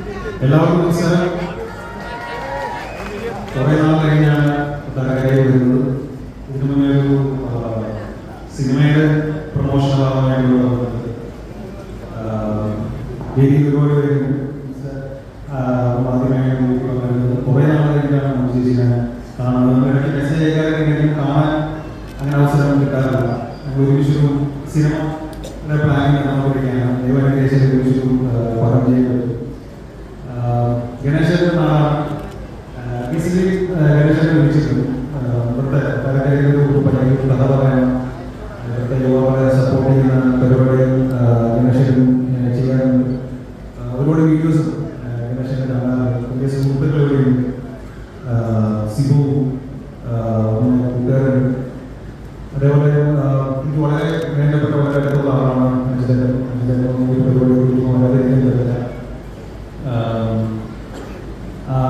എല്ലാവർക്കും നമസ്കാരം. കുറെ നാൾ കഴിഞ്ഞാണ് തകരയിൽ വരുന്നത്. ഇതിനു മുന്നേ ഒരു സിനിമയുടെ പ്രൊമോഷൻ ഭാഗമായിട്ടുള്ള വേദി ഒരുപാട് പേര് ആദ്യമായിട്ട് കുറെ നാൾ കഴിഞ്ഞാണ് നമ്മൾ ചേച്ചിനെ കാണുന്നത്. ഇടയ്ക്ക് മെസ്സേജ് അയക്കാറൊക്കെ കാണാൻ അങ്ങനെ അവസരം കിട്ടാറില്ല. ഞങ്ങൾ ഒരുമിച്ചൊരു സിനിമ പ്ലാനിങ് വിളിച്ചിട്ടുണ്ട്. ആഹ് ഇവിടുത്തെ കലകളിൽ ഗ്രൂപ്പ് അല്ലെങ്കിൽ കഥ പറയാൻ ഇവിടുത്തെ യുവാക്കളെ സപ്പോർട്ട് ചെയ്യുന്ന പരിപാടികൾ ഗണേശനും ചെയ്യാനുണ്ട്. ഒരുപാട് വീഡിയോസ് ഗണേശന്റെ കാണാറുണ്ട് പുതിയ ആഹ് സിബു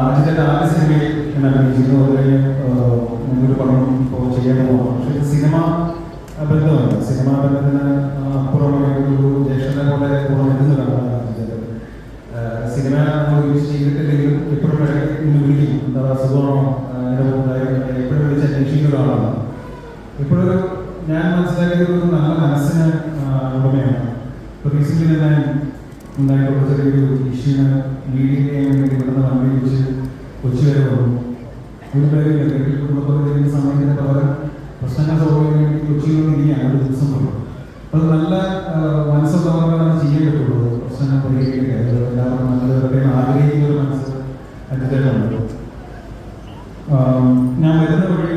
അജിതന്റെ ആദ്യ സിനിമയിൽ ഞാൻ അഭിനയിച്ചിരുന്നു അത് കഴിഞ്ഞ് മുന്നൊരു ഇപ്പോൾ ചെയ്യാൻ പോകണം പക്ഷേ ഇത് സിനിമ ബന്ധമല്ല സിനിമ ബന്ധത്തിന് അപ്പുറമുള്ള ഒരു ജ്യേഷ്ഠനെ പോലെ നിൽക്കുന്നതാണ് അജിതൻ സിനിമ നമ്മൾ ചെയ്തിട്ടില്ലെങ്കിലും എപ്പോഴും ഇന്ന് വിളിക്കും. എന്താ സുഖമാണോ? എപ്പോഴും വിളിച്ച് അന്വേഷിക്കുന്ന ഒരാളാണ്. ഇപ്പോഴൊരു ഞാൻ മനസ്സിലാക്കിയത് നല്ല മനസ്സിന് ഉടമയാണ്. റീസെന്റ് തന്നെ ഉണ്ടായിട്ടുള്ള ചെറിയൊരു ഇഷ്യൂന് ലീഡിങ് ചെയ്യാൻ ഇവിടുന്ന് വെച്ച് കൊച്ചി വന്നു ഒരു പേര് വീട്ടിൽ കുടുംബത്തോടെ സമയത്തിന് പകരം പ്രശ്നങ്ങൾ സോൾവ് വേണ്ടി കൊച്ചിയിൽ നിന്ന് ഇരിക്കുകയാണ് ഒരു ദിവസം പോകും അത് നല്ല മനസ്സുള്ളവർക്കാണ് ചെയ്യാൻ പ്രശ്നങ്ങൾ പരിഹരിക്കട്ടെ എല്ലാവരും എല്ലാവർക്കും ആഗ്രഹിക്കുന്ന ഒരു മനസ്സ് അതിന്റെ ഞാൻ വരുന്ന വഴി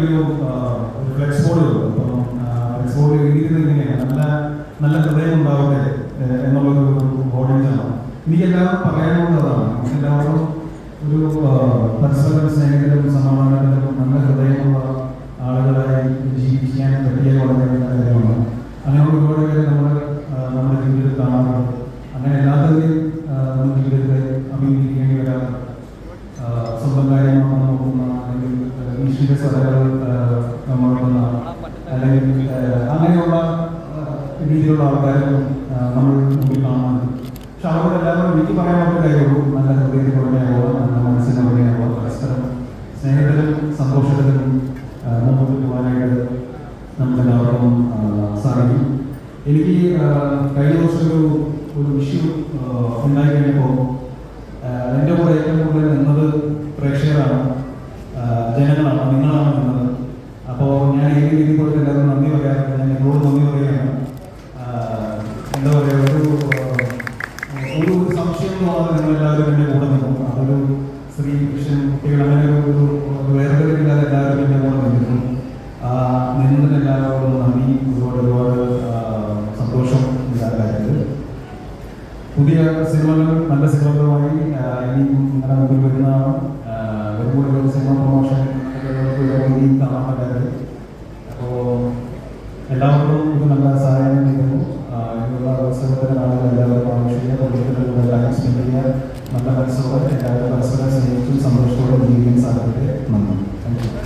എനിക്ക് എല്ലാവർക്കും പറയാനുള്ളതാണ്. എല്ലാവരും ഒരു പരസ്പരം സ്നേഹത്തിലും സമാധാനത്തിലും നല്ല ഹൃദയമുള്ള ആളുകളായി ജീവിക്കാൻ പറ്റിയ വളരെ നല്ല കാര്യമാണ്. അങ്ങനെ ഒരുപാട് പേര് നമ്മൾ നമ്മുടെ ജീവിതത്തിൽ കാണാറുണ്ട്. അങ്ങനെ എല്ലാത്തവരെയും നമ്മുടെ ജീവിതത്തിൽ അഭിമുഖീകരിക്കേണ്ടി വരാറുണ്ട് സ്വന്തം കാര്യങ്ങൾ നോക്കുന്ന അല്ലെങ്കിൽ ഈശ്വര സ്വരകൾ നമ്മളുടെ അല്ലെങ്കിൽ അങ്ങനെയുള്ള രീതിയിലുള്ള ആൾക്കാരും നമ്മൾ മുമ്പിൽ കാണുന്നുണ്ട് പക്ഷെ അവരോട് എല്ലാവരും എനിക്ക് പറയാൻ മാത്രമേ കാര്യമുള്ളൂ നല്ല ഹൃദയത്തിലുടനെയാവുക നല്ല മനസ്സിനുടനെയാവുക പരസ്പരം സ്നേഹത്തിലും സന്തോഷത്തിലും മുമ്പോട്ട് പോകാനായിട്ട് നമുക്കെല്ലാവർക്കും ആഹ് സാധിക്കും. എനിക്ക് കഴിഞ്ഞ ദിവസം ഒരു ഒരു ഇഷ്യൂ ഉണ്ടായി കഴിഞ്ഞപ്പോൾ എന്റെ കൂടെ ഏറ്റവും കൂടുതൽ നിന്നത് പ്രേക്ഷകരാണ് ജനങ്ങളാണ് നിങ്ങളാണ് നിന്നത്. അപ്പോൾ ഞാൻ ഏത് രീതിയിൽ കൂടെ എല്ലാവരും നന്ദി പറയാറുണ്ട്. ഞാൻ നിങ്ങളോട് നന്ദി പറയുകയാണ് അതൊരു സ്ത്രീ പുരുഷൻ കുട്ടികൾ അങ്ങനെ ഒരു വേർതിരിവില്ലാതെ എല്ലാവരും എന്റെ കൂടെ നിൽക്കുന്നു. നിങ്ങളുടെ എല്ലാവരോടും നന്ദി. ഒരുപാട് ഒരുപാട് സന്തോഷം ഇല്ലാത്ത കാര്യത്തിൽ പുതിയ സിനിമകൾ നല്ല സിനിമകളുമായി ഇനിയും നിങ്ങളുടെ മുമ്പിൽ വരുന്നതാണ്. വരുമ്പോൾ ഒരു സിനിമ പ്രൊമോഷൻ ഇനിയും കാണാൻ പറ്റാതെ അപ്പോൾ എല്ലാവർക്കും ഇത് നല്ല സഹായം ചെയ്യുന്നു ഇങ്ങനെയുള്ള അവസരത്തിനാണ് എല്ലാവർക്കും ആവശ്യം ചെയ്യുക. നല്ല മനസ്സോടെ എല്ലാവരും പരസ്പരം സ്നേഹിച്ചും സന്തോഷത്തോടെ ജീവിക്കാൻ സാധിക്കട്ടെ. നന്ദി. Thank you